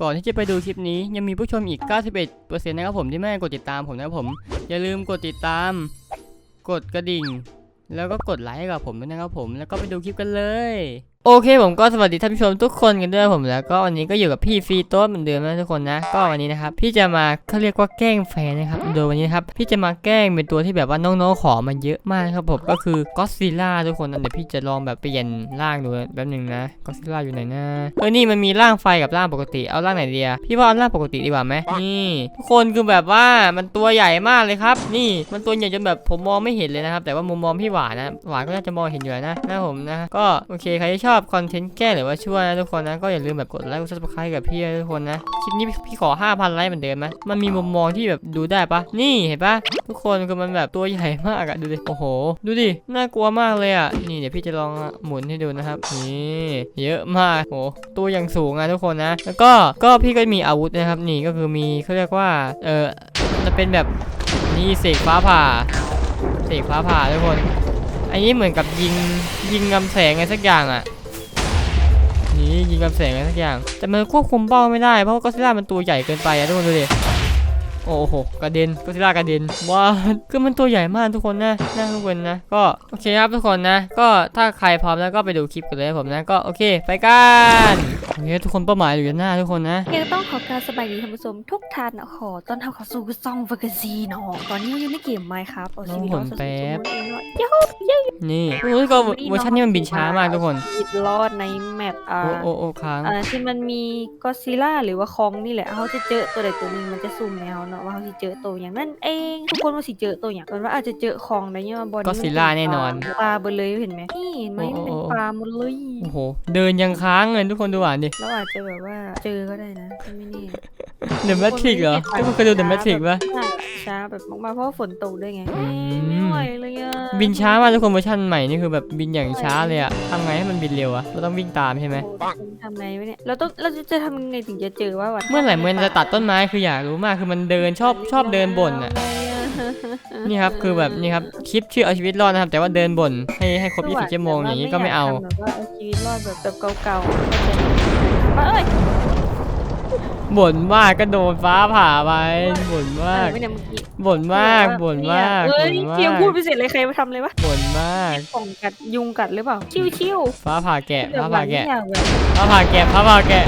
ก่อนที่จะไปดูคลิปนี้ยังมีผู้ชมอีก 91%นะครับผมที่ไม่กดติดตามผมนะครับผม อย่าลืมกดติดตาม กดกระดิ่ง แล้วก็กดไลค์ให้กับผมด้วยนะครับผม แล้วก็ไปดูคลิปกันเลย โอเคผมก็สวัสดีท่านผู้ชมทุกคนกันด้วยผมแล้ว ก็วันนี้ก็อยู่กับพี่ฟรีโต้เหมือนเดิมนะทุกคนนะ ก็วันนี้นะครับพี่จะมาเขาเรียกว่าแกล้งแฟนนะครับโดยวันนี้นครับพี่จะมาแกล้งเป็นตัวที่แบบว่าน้องๆขอมาเยอะมากครับผมก็คือก็ซิล่าทุกคนนะเดี๋ยวพี่จะลองแบบเปลี่ยนร่างดูแป๊บหนึ่งนะก็ซิล่าอยู่ไหนนะเออนี่มันมีร่างไฟกับร่างปกติเอาร่างไหนดีอะพี่ว่าเอาร่างปกติดีกว่าไหมนี่ทุกคนคือแบบว่ามันตัวใหญ่มากเลยครับ นี่มันตัวใหญ่จนแบบผมมองไม่เห็นเลยนะครับแต่ว่ามุมมองพี่หวานนะหวานก็น่าจะมองเห็นอยู่นะนะผมนะก็โอเคใครที่ชอบคอนเทนต์แก้หรือว่าช่วยนะทุกคนนะก็อย่าลืมแบบกดไลค์กดซับสไครต์กับพี่นะทุกคนนะคลิปนี้พี่ขอ 5,000 ไลค์เหมือนเดิมไหมมันมีมุมมองที่แบบดูได้ปะนี่เห็นปะทุกคนคือมันแบบตัวใหญ่มากอะดูดิโอ้โห ดูดิน่ากลัวมากเลยอะนี่เดี๋ยวพี่จะลองหมุนให้ดูนะครับนี่เยอะมากโอ้ตัวอย่างสูงอะทุกคนนะ แล้วก็ก็พี่ก็มีอาวุธนะครับ นี่ก็คือมีเขาเรียกว่าเออจะเป็นแบบนี่เสกฟ้าผ่าเสกฟ้าผ่าทุกคนอันนี้เหมือนกับยิงยิงกำแสงอะไรสักอย่างอะ ยิงกำแสงอะไรสักอย่าง แต่มันควบคุมเป้าไม่ได้เพราะว่าก็ซิล่ามันตัวใหญ่เกินไปอะทุกคนดูดิ โอ้โหกระเด็นก็ซิล่ากระเด็นว้าวคือมันตัวใหญ่มากทุกคนนะนะทุกคนนะก็โอเคครับทุกคนนะ ก็ถ้าใครพร้อมแล้วก็ไปดูคลิปกันเลยครับผมนะก็โอเค ไปกันโอเคทุกคนเป้าหมายอยู่ด้านหน้าทุกคนนะยังต้องขอการสบายดีท่านผู้ชมทุกท่านนะขอต้อนรับเข้าสู่ซองเวอร์ซีเนาะตอนนี้เราอยู่ในเกมไมค์ครับเอาชีวิตรอดน้องหนแป๊บเองว่าย้านี่โอ้ยก็เวอร์ชันนี้มันบินช้ามากทุกคนชีวิตรอดในแมปอ่าโอ้โอ้โอ้ค้างอ่าที่มันมีก็ซิล่าหรือว่าคองนี่แหละเขาจะเจอตัวใดตัวหนึ่งมันจะซุ่มในเขาเนาะว่าเขาจะเจอตัวอย่างนั้นเองทุกคนว่าสิเจอตัวอย่างมันว่าอาจจะเจอคองได้เนี่ยว่าบอลก็ซิลล่าแน่นอน ปลาเบลเลยเห็นไหมนี่เห็นไหมโอ้มันโอ้เป็นโอ้ปลาหมดเลยโอ้โห เดินยังค้างเลยทุกคนดูอ่านดิ เราอาจจะแบบว่าเจอก็ได้นะไม่แน่ เดอะแมทริกเหรอทุกคนเคยดูเดอะแมทริกปะใช่ช้าแบบมากๆเพราะว่าฝนตกด้วยไงอืมไม่ไหวเลยอะบินช้ามากทุกคนเวอร์ชันใหม่นี่คือแบบบินอย่างช้าเลยอะทำไงให้มันบินเร็วอะเราต้องวิ่งตามใช่ไหมโอ้โทำไงวะเนี่ยเราต้องเราจะทำยังไงถึงจะเจอว่าวันเมื่อไหร่มันจะตัดต้นไม้คืออยากรู้มากคือมันเดินชอบชอบเดินบ่นอะนี่ครับคือแบบนี่ครับคลิปชื่อเอาชีวิตรอดนะครับ แต่ว่าเดินบ่นให้ให้ครบ20ชั่วโมงอย่างนี้ก็ไม่เอาแบบว่าเอาชีวิตรอดแบบแบบเก่าๆเอ้ย บ่นมากก็โดนฟ้าผ่าไปบ่นมากไม่เนี่ยเมื่อกี้บ่นมากบ่นมากเอ้บ่ยนมาเพียงกพูดไปเสร็จเลยใครมาทำเลยวะบ่นมาก ป่องกัดยุงกัดหรือเปล่าชิวชิวฟ้าผ่าแกะๆแบบฟ้าหวาผ่านไม่แกะอยากแบบฟ้าผ่าแกะฟ้าผ่าแกะ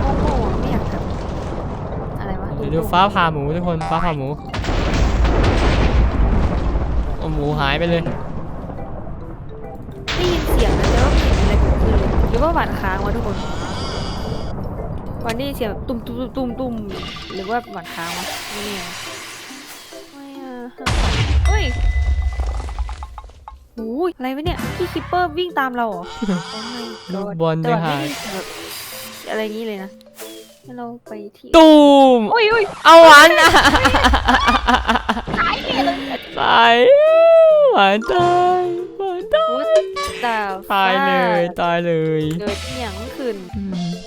โง่ๆไม่อยากทำอะไรวะเดี๋ยวดูฟ้าผ่าหมูทุกคนฟ้าผ่าหมูโอ้หมูหายไปเลยได้ยินเสียงนะแต่ว่าไม่เห็นอะไรเกิดขึ้นเลยหรือว่าหวานค้างวะทุกคนห วานได้ยินเสียงแบบตุ้มตุ้มตุ้มตุ้มหรือว่าหวานค้างวะไม่แน่ไม่อะเฮ้ยโอ้ยอะไรวะเนี่ยพี่คิปเปอร์วิ่งตามเราเหรอ Oh my ลูก god บอลแต่ด้วยว่าหาไม่ยได้ยินแบบอะไรอย่างนี้เลยนะให้เราไปที่ตูมโอ้ยโอ้ยเอาหวานอะตายเลยตายหวานตายหวานตายดาวตายเลยตายเลยเกิดอหย่างขึ้น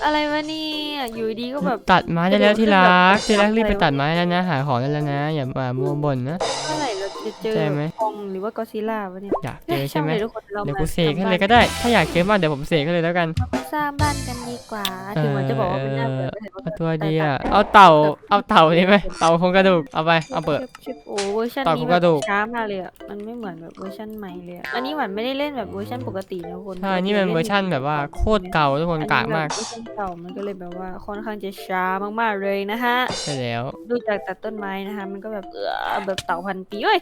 อืมอะไรวะเนี่ยอยู่ดีก็แบบ ตัดไม้ได้แล้วที่รักคือที่แบบรักรีบไปอะไรวะตัดไม้แล้วนะ หาของได้แล้วนะ อย่ามามัวบ่นนะเมื่อไหร่เรา จะเจอใช่ไหม คองหรือว่ากอซิล่าวะเนี่ยอยากเจอใช่ไหมช่างนทุกคนเราเดี๋ยวมากูเสกให้เลยก็ได้ ถ้าอยากเจอมากเดี๋ยวผมเสกให้เลยแล้วกันเรามาสร้างบ้านกันดีกว่า ถึงมันจะบอกว่าเป็นหน้าเบื่อแต่เอาตัวดีอะ เอาเต่า เอาเต่าดีไหมเต่าโครงกระดูก เอาไป เอาเปิด ชิบโอ้เวอร์ชันต่อนี้กแบระบดูก ช้ามากเลยอะ มันไม่เหมือนแบบเวอร์ชันใหม่เลยอะอันนี้หวานไม่ได้เล่นแบบเวอร์ชันปกตินะทุกคนใช่นี่มันเวอร์ชั่นแบบว่าโคตรเก่าทุกคนกากมาก อันนี้แบบเวอร์ชันเก่ามันก็เลยแบบว่าค่อนข้างจะช้ามากๆเลยนะฮะ ใช่แล้ว ดูจากตัดต้นไม้นะคะ มันก็แบบเออแบบเต่าพันปีเอ้ย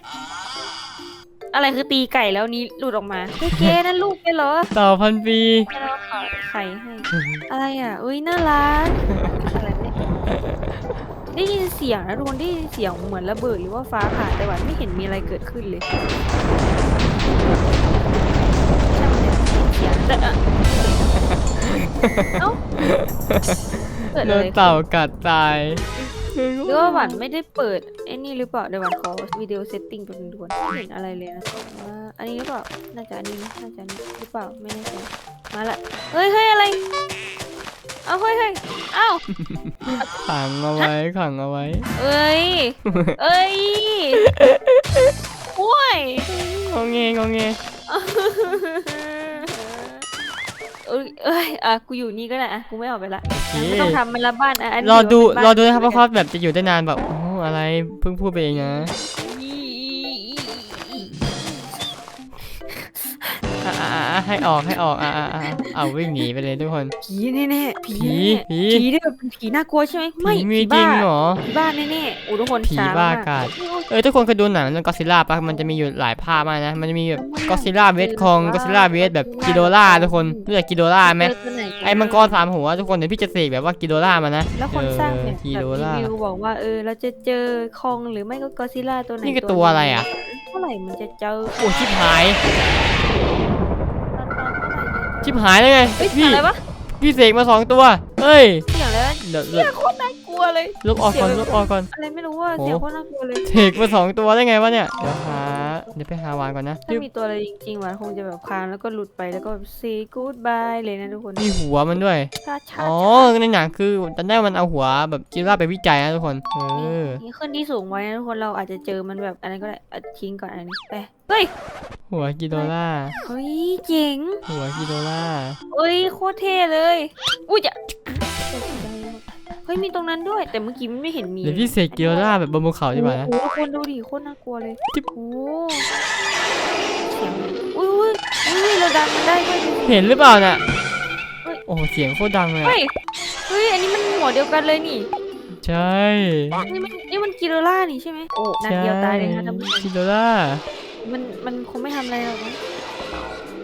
อะไรคือตีไก่แล้วนี้หลุดออกมาเฮ้ยเกนั่นลูกไปเหรอเต่าพันปีให้เราขายไข่ให้ อะไรอะอุ้ยน่ารักอะไรเนี่ยได้ยินเสียงนะทุกคนได้ยินเสียงเหมือนระเบิดหรือว่าฟ้าผ่าแต่หวันไม่เห็นมีอะไรเกิดขึ้นเลยช่างมันเถอะได้ยินเสียงแต่อะเอ้าเกิดโดอะไรนขึ้น เต่ากัดตาย หรือว่าหวันไม่ได้เปิดไอ้นี่หรือเปล่าเดี๋ยวหวันขอวิดีโอเซตติ้งเป็นด่วนไม่เห็นอะไรเลยนะว่าอันนี้หรือเปล่าน่าจะอันนี้นะน่าจะอันนี้หรือเปล่าไม่แน่ใจมาละเฮ้ยเฮ้ยอะไรเอาเฮ้ยเฮ้ยเอ้าขังเอาไว้ขังเอาไว้เอ้ยเอ้ยโอ้ยงงเงงงเง เอ้ยเอ้ยอะกูอยู่นี่ก็ได้อะกูไม่ออกไปละโอเคไม่ต้องทำมันละบ้านอะนนี้รอดูเป็นรบ้าอดูนะครับว่าเขาแบบจะอยู่ได้นานแบบโอ้อะไรเพิ่งพูดไปเองนะอะ ให้ออกให้ออกอะอะอะเอาวิ่งหนีไปเลยทุกคน ผีแน่ๆผีผีแน่ผีๆผีที่แบบเป็นผีน่ากลัวใช่ไหมไม่ผีมีผีจริบ้างเหรอ ผีบ้าแน่ๆโอ้ทุกคนผีช้บ้ามากอากาศเออทุกคนเคยดูหนังเรื่องก็ซิล่าปะมันจะมีอยู่หลายภาคมากนะ มันจะมีแบบก็ซิล่าเวสคองก็ซิล่าเวสแบบกิโดล่าทุกคนรู้จักกิโดล่าไหมเจอตัวหนไอ้มังกรสามหัวทุกคนเดี๋ยวพี่จะเสกแบบว่ากิโดล่ามานะแล้วคนสร้างเนี่ยเออแบบ Ghidorah รีวิวบอกว่าเออเราจะเจอคองหรือไม่ก็กอซิล่าตัวไหนนี่ก็ตัวอะไรอะ เท่าไหร่มันจะเจอโอ้ชิบหาย ชิบหายแล้วไงเฮ้ยพี่อะไรวะพี่เสกมาสองตัวเฮ้ยเสียงแล้วเดี๋ยวเสียงโคตรน่ากลัวเลยลบออกก่อนลบออกก่อนอะไรไม่รู้ว่าโอ้เสียงโคตรน่ากลัวเลยเสกมาสองตัวได้ไงวะเนี่ยเดี๋ยวหา เดี๋ยวไปหาวานก่อนนะถ้ามีตัวอะไรจริงๆว่ะคงจะแบบคลานแล้วก็หลุดไปแล้วก็แบบ say goodbye เลยนะทุกคนมีหัวมันด้วยชาชาอ๋อในหนังคือตอนแรกมันเอาหัวแบบกิโดล่าไปวิจัยนะทุกคนเออนี่ขึ้นที่สูงไว้นะทุกคนเราอาจจะเจอมันแบบอันนั้นก็ได้อะทิ้งก่อนอันนี้ไปเฮ้ยหัวกิโดล่าเฮ้ยเจ๋งหัวกิโดล่าเฮ้ยโคตรเท่เลยอุ้ยจะ เฮ้ยมีตรงนั้นด้วย แต่เมื่อกี้มันไม่เห็นมีเดี๋ยวพี่เสกกิโดล่าแบบบนภูเขาดีกว่านะโอ้โหคนดูดิโคตรน่ากลัวเลยจิ๊บโอ้เสียงอุ้ยอุ้ยอุ้ยเราดันมันได้ด้วยดูสิเห็นหรือเปล่าน่ะเฮ้ยโอ้โหเสียงโคตรดังเลยอะเฮ้ยเฮ้ยอันนี้มันหัวเดียวกันเลยนี่ใช่นี่มันนี่มันกิโลล่านี่ใช่ไหมโอ้นัดใช่เดียวตายเลยนะท่านผู้ชมกิโดล่ามันมันคงไม่ทำอะไรหรอกมั้ง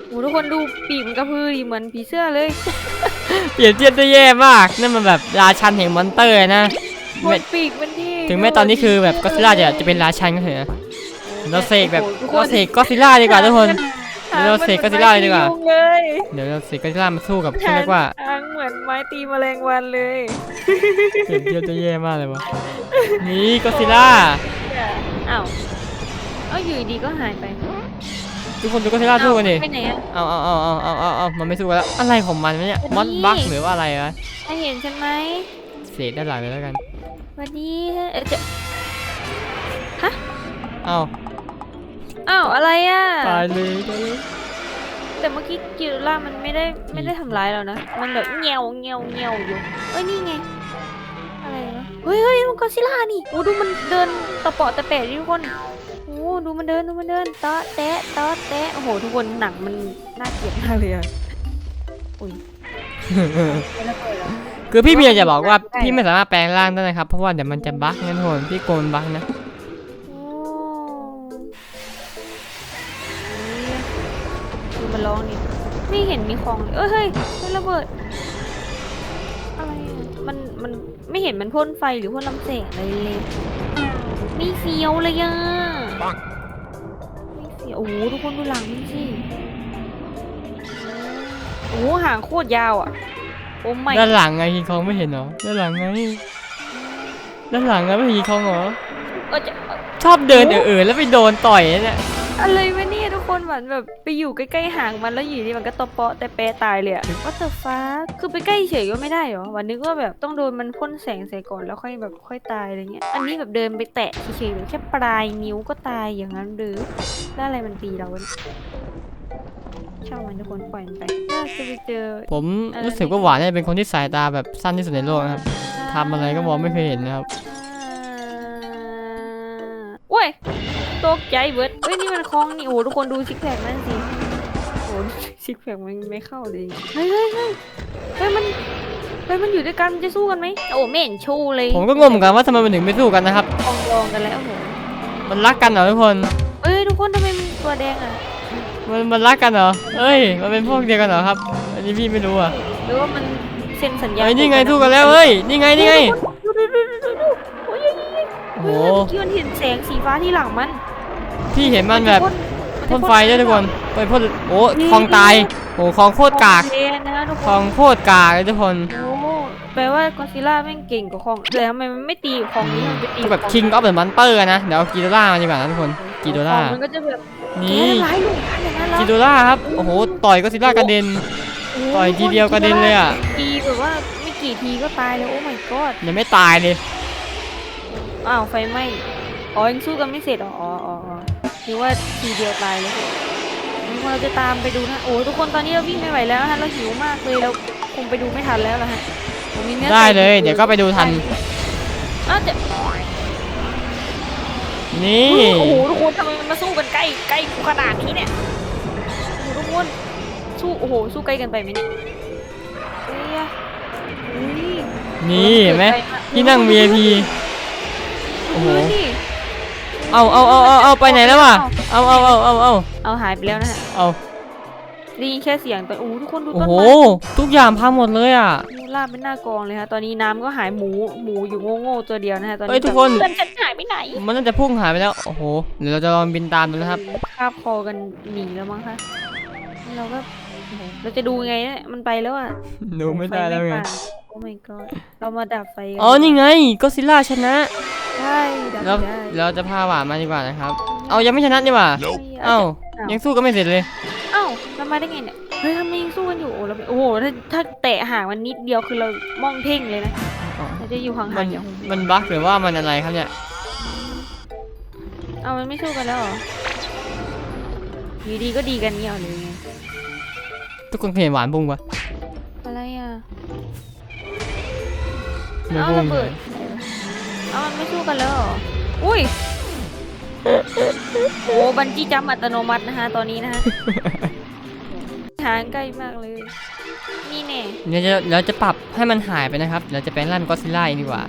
โอ้ทุกคนดูปีกมันกระพือดิเหมือนผีเสื้อเลย เปลี่ยนเทียบได้แย่มากนั่นมันแบบราชันแห่งมอนเตอร์นะ หมไม่ดปีกมันที่ถึงแม้ตอนนี้คือแบบก็ซิล่าจะจะเป็นราชันก็เถอะนะเราเสกแบบโอ้โหทุกคเรานเสกก็ซิล่าดีกว่าทุกคนหางเราเสกหมือน Godzilla เลยดีกว่าไม้ตียุงเลยเดี๋ยวเราเสกก็ซิล่ามาสู้กับเขาเรียกว่าหางเหมือนไม้ตีแมลงวันเลยเปลี่ยนเทียบได้แย่มากเลยวะนี่ก็ซิล่า อ้าว เอาอยู่ดีๆก็หายไป ทุกคนดูก็ซิล่าสู้กันดิ ไปไหนอะ เอาเอาเอาเอาเอาเอาเอามันไม่สู้กันแล้ว อะไรของมันวะเนี่ยมอสบักหรือว่าอะไรวะให้เห็นฉันไหมเสกด้านหลังเลยแล้วกัน สวัสดีเอ๊ะจะเอาอ้าวอะไรอะ ตายเลยตายเลยแต่เมื่อกี้กิโลล่ามันไม่ได้ไม่ได้ทำร้ายเรานะ มันแบบเงียวเงียวเงียวอยู่ เอ้ยนี่ไง อะไรนะเฮ้ยเฮ้ยมันก็ซิล่านี่โอ้ดูมันเดินตะเปาะตะแปะดิทุกคนโอ้ดู มันเดินดูมันเดินตะแตะตะแตะโอ้โหทุกคนหนังมันน่าเกลียดมากเลยอะอุ้ยไม่ระเบิดเหรอคือพี่เมียจะบอกว่าได้พี่ไม่สามารถแปลงร่างได้นะครับ เพราะว่าเดี๋ยวมันจะบั๊กงั้นทุกคนพี่โกนบั๊กนะโอ้นี่ดูมันร้องนี่ไม่เห็นมีของเลยเอ้ยเฮ้ยเฮ้ยระเบิดอะไรอะมันมันไม่เห็นมันพ่นไฟหรือพ่นลำแสงอะไรเลย ไม่เฟี้ยวเลยอะไม่เฟี้ยวโอ้โหทุกคนดูหลังมันสิโอ้โหหางโคตรยาวอะโอ้ไม่ด้านหลังไงคิงคองไม่เห็นเหรอด้านหลังไงด้านหลังไงไม่เห็นคิงคองเหรอก็จะชอบเดินเออๆแล้วไปโดนต่อยเนี่ย อะไรวะเนี่ยทุกคนเหมือนแบบไปอยู่ใกล้ๆหางมันแล้วอยู่ดีมันก็ตบเปาะแต่แปรตายเลยอะว่าแต่ฟ้าคือไปใกล้เฉยก็ไม่ได้เหรอวันนึกว่าแบบต้องโดนมันพ่นแสงใส่ก่อนแล้วค่อยแบบค่อยตายอะไรเงี้ยอันนี้แบบเดินไปแตะเฉยๆแบบแค่ปลายนิ้วก็ตายอย่างนั้นหรือแล้วอะไรมันตีเราวะเนี่ยช่างมันทุกคนปล่อยมันไปน่าจะไปเจอ ผมรู้สึกว่าหวานเนี่ยเป็นคนที่สายตาแบบสั้นที่สุดในโลกนะครับทำอะไรก็มองไม่เคยเห็นนะครับโตกใจเบิร์ดเอ้ยนี่มันคลองนี่โอ้ทุกคนดูซิกแพคนั่นสิโอ้ซิกแพคมันไม่เข้าเลยเฮ้ยเฮ้ยเฮ้ยเฮ้ยมันเฮ้ยมันอยู่ด้วยกันมันจะสู้กันไหมโอ้ไม่เห็นชูเลยผมก็งงเหมือนกันว่าทำไมมันถึงไม่สู้กันนะครับ ลองลองกันแล้วโหมันรักกันเหรอทุกคนเอ้ยทุกคนทำไมมันตัวแดงอะมันมันรักกันเหรอเอ้ย มันเป็นพวกเดียวกันเหรอครับ อันนี้พี่ไม่รู้อะหรือว่ามันเซ็นสัญญาเฮ้ยนี่ไงสู้กันแล้วเฮ้ยนี่ไงนี่ไง ดูดูดูดูดูดูโอ้ยโอ้โหเฮ้ยเมื่อกี้มันเห็นแสงสีฟ้าที่หลังมัน พี่เห็นมันแบบจะพ่นไฟด้วยทุกคนไปพ่นโอ้คลองตายโอ้คลองโคตรกากของเทนะทุกคคลอนงโคตรกากเลยทุกคนโอ้แปลว่ากอซิล่าแม่งเก่งกว่าของแต่ทำไมมันไม่ตีของนี้มันไปตีคือแบบ King of the Monster นะเดี๋ยวเอากีโดล่ามาดีกว่านะทุกคนกีโดล่ามันก็จะแบบนี่แกร้ายลูกหลานอย่างนั้นเหรอกีโดล่าครับโอ้โหต่อยก็ซิล่ากระเด็นโอ้ต่อยทีเดียวกระเด็นเลยอะทีแบบว่าไม่กี่ทีก็ตายแล้วโอ้ my god ยังไม่ตายเลยอ้าวไฟไหม้อ๋อยังสู้กันไม่เสร็จเหรออ๋ออ๋ ออ๋อนึกว่าทีเดียวตายเลยอืมคนเราจะตามไปดูนะ โอ้ทุกคนตอนนี้เราวิ่งไม่ไหวแล้วฮะเราหิวมากเลยเราคงไปดูไม่ทันแล้วล่ะฮะผมมีเนื้อได้ไก่เลย เดี๋ยวก็ไปดูทันอ้าวแต่นี่ โอ้โหทุกคนทำไมมันมาสู้กันใกล้ใกล้ขนาดนี้เนี่ยโอ้โหทุกคนสู้โอ้โหสู้ใกล้กันไปไหมเนี่ยเอ้ยอุ้ยนี่เห็นไหมเกิดปากที่นั่ง VIP โอ้โหดูสิ เอาเอาเอาเอาเอาไปไหนแล้ววะเอาเอาเอาเอาเอาเอาหายไปแล้วนะฮะเอาได้ยินแค่เสียงแต่โอ้โหทุกคนดูโอ้ต้นโหไม้ทุกอย่างพังหมดเลยอะมูลาบเป็นหน้ากองเลยฮะตอนนี้น้ำก็หายหมูหมูอยู่โง่ๆตัวเดียวนะฮะตอนเอ้นี้ยทุกคน เพื่อนฉันหายไปไหนมันน่าจะพุ่งหายไปแล้วโอ้โหเดี๋ยวเราจะลองบินตามดูนะครับคาบคอกันหนีแล้วมั้งคะเราก็โอ้โหเราจะดูไงเนี่ยมันไปแล้วอะดูไม่ได้แล้วไงฟม่ป่าโอ้ my god เรามาดับไฟกัอ๋อนี่ไงก็ซิล่าชนะใช่ดับแล้วได้เราจะพาหวานมาดีกว่านะครับ เอายังไม่ชนะดีกว่าไม่เอ้าเอ้ายังสู้ก็ไม่เสร็จเลยเอ้าเรามาได้ไงเนี่ยเฮ้ยทำไมยังสู้กันอยู่โอ้เราไม่โอ้โหถ้าถ้าแตะห่างมันนิดเดียวคือเรามองเพ่งเลยนะอ๋อเราจะอยู่ห่ามังนๆอย่างมันบั๊กหรือว่ามันอะไรครับเนี่ยเอามันไม่สู้กันแล้วเหรออยู่ดีก็ดีกันเงี้ยเหรอหรือไงทุกคนเคยเห็นหวานบุ้งปะ เอาบุ้ระงเบิดเอามันไม่สู้กันแล้วเหรออุ้ยโอ้บันจี้จัมป์อัตโนมัตินะฮะตอนนี้นะฮะหางใกล้มากเลยนี่แน่เดี๋ยวจะเราจะปรับให้มันหายไปนะครับ เราจะแปลงร่างเป็นก็ซิล่าเองดีกว่า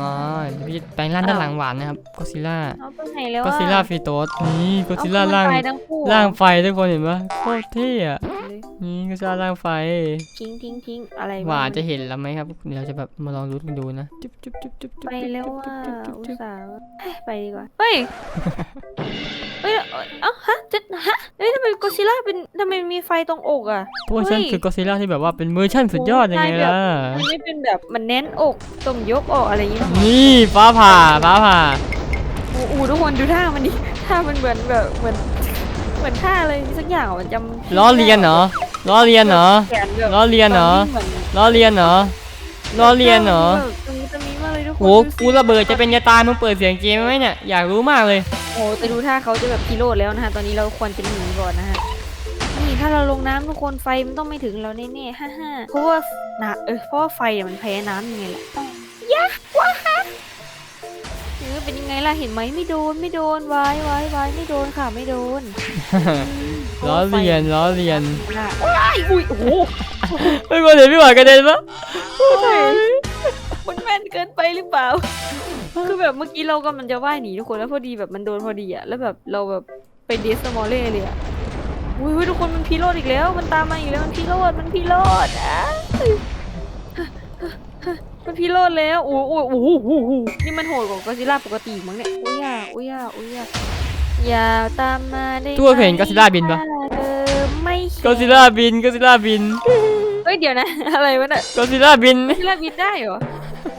อ๋อเดี๋ยวพี่จะแปลงร่างด้านหลังหวานนะครับก็ซิล่าเอาไปไหนแล้วก็อะซิล่าฟีโตสนี่ก็ซิล่าเอร่างมันตายทั้งคู่เหอร่างไฟทุกคนเห็นปะโคตรเท่อะเลยนี่ก็ซิล่าร่างไฟทิ้งทิ้งทิ้งอะไรหวานจะเห็นแล้วไหมครับเดี๋ยวเราจะแบบมาลองลุ้นกันดูนะจุ๊บจุ๊บจุ๊บจุ๊บจุ๊บไปแล้วว่าจุ๊บจุ๊บอุตจุ๊บส่าห์เอ้ยไปดีกว่าเฮ้ยเฮ้ยเอ้าฮะจะฮะเฮ้ยทำไมก็ซิล่าเป็นทำไมมีไฟตรงอกอะเพราะว่าฉันเฮ้ยคือก็ซิล่าที่แบบว่าเป็นเวอร์ชันสุดยอดยังไงโอ้ใช่แบบล่ะมันไม่เป็นแบบมันแน่นอกต้องยกออกอะไรอย่างเงี้ยหรอนี่ฟ้าผ่าฟ้าผ่าโอ้โหทุกคนดูท่ามันดิท่ามันเหมือนแบบเหมือนเหมือนท่าอะไรสักอย่างอะมันจำล้อเลียนเหรอล้อเลียนเหรอแขนแบบล้อเลียนเหรอมือนล้อเลียนเหรอล้อเลียนเหรอแบบตรงนี้ตรงนี้มากเลยทุกคนโหดูสิกูระเบิดจะเป็นจะตายมึงเปิดเสียงเกมไหมเนี่ยอยากรู้มากเลย โอ้แต่ดูท่าเขาจะแบบพิโรธแล้วนะฮะตอนนี้เราควรจะหนีก่อนนะฮะนี่ถ้าเราลงน้ำทุกคนไฟมันต้องไม่ถึงเราแน่ๆฮ่าฮ่าเพราะว่านะเออเพราะว่าไฟอะมันแพ้น้ำยังไงล่ะยะว้าฮะเออ เป็นยังไงล่ะเห็นไหมไม่โดนไม่โดนไว้ไว้ไว้ไม่โดนค่ะไม่โดนล้อเลียนล้อเลียนว้ายอุ้ยโอ้โหไม่ควรเห็นพี่หวานกระเด็นปะมันแม่นเกินไปหรือเปล่าคือแบบเมื่อกี้เรากำลังจะว่ายหนีทุกคนแล้วพอดีแบบมันโดนพอดีอะแล้วแบบเราแบบไปเดสมอลเล่เลยอะอุ้ยอุ้ยทุกคนมันพีโรดอีกแล้ว มันตามมาอีกแล้วมันพีโรดมันพีโรดอะมัน พีโรดแล้วโอ้โหโอ้โหโอ้โหนี่มันโหดกว่ากอซิลล่าปกติมั้งเนี่ยอุ้ยอะอุ้ยอะอุ้ยอะอย่าตามมาได้ตัวเคยเห็นก็ซิล่าบินปะเออไม่ก็ซิล่าบินก็ซิล่าบินเฮ้ยเดี๋ยวนะ อะไรวะน่ะก็ซิล่าบินกอซิลล่าบินได้เหรอ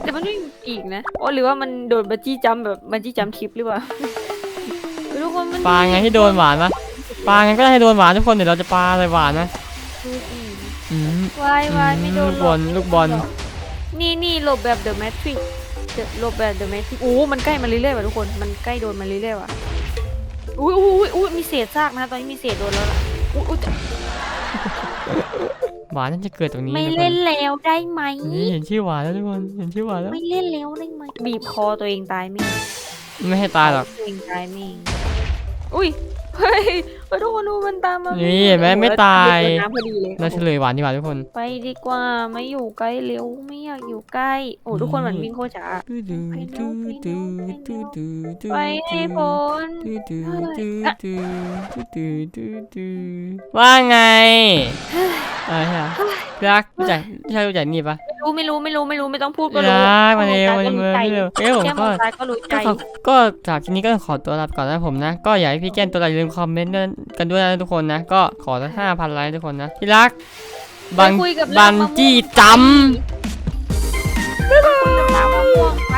แต่มันไม่มีปีกนะอ๋อหรือว่ามันโดนบันจี้จัมแบบบันจี้จัมทิปหรือเปล่าทุกคนมันปลาไงที่โดนหวานปะปลาไงก็ได้ให้โดนหวานทุกคนเดี๋ยวเราจะปลาอะไรหวานนะดูสิอืมวายวายไม่โดนลูกบอลลูกบอล นี่นี่หลบแบบเดอะแมทริกหลบแบบเดอะแมทริกโอ้มันใกล้มาเรื่อยๆว่ะทุกคน มันใกล้โดนมาเรื่อยๆว่ะอุ้ยอุ้ยอุ้ยอุ้ยมีเศษซากนะ ตอนนี้มีเศษโดนแล้วล่ะอุ้ยอุ้ยจะหวานน่าจะเกิดตรงนี้ไม่ทุกคเล่นแล้วได้ไหมนี่เห็นชื่อหวานแล้วทุกคนเห็นชื่อหวานแล้วไม่เล่นแล้วได้ไหมบีบคอตัวเองตายไหมไม่ให้ตายหรอกตัวเองตายไหมอุ้ยเฮ้ยเฮ้ย ทุกคนดูมันตามมานี่นี่เห็นไหมไม่ตาย น้ำพอดีเลยเราเฉลยหวานดีกว่าทุกคนไปดีกว่าไม่อยู่ใกล้เร็วไม่อยากอยู่ใกล้ โอ้ทุกคนมันวิ่งโคตรช้า ไปให้พ้น ว่าไงอะไรฮะรักรู้จักใช่รู้จักนี่ปะไม่รู้ไม่รู้ไม่รู้ไม่รู้ไม่ต้องพูดก็รู้รักมาเร็วมมาองเร็วตามาเร็วก็เอ้ยผมแค่มก็ องตาก็รู้ใจ ก็ขอก็จากทีนี้ก็ขอตัวลาไปก่อนนะผมนะ ก็อยากให้พี่แก้นตัวอะไรอย่าลืมคอมเมนต์ด้วยกันด้วยนะทุกคนนะ ก็ขอสักห้าพันไลค์ทุกคนนะที่รักบังไปคุยกับบังลำมะม่วง จี้จำ ไปคุยกับลำมะม่วงไป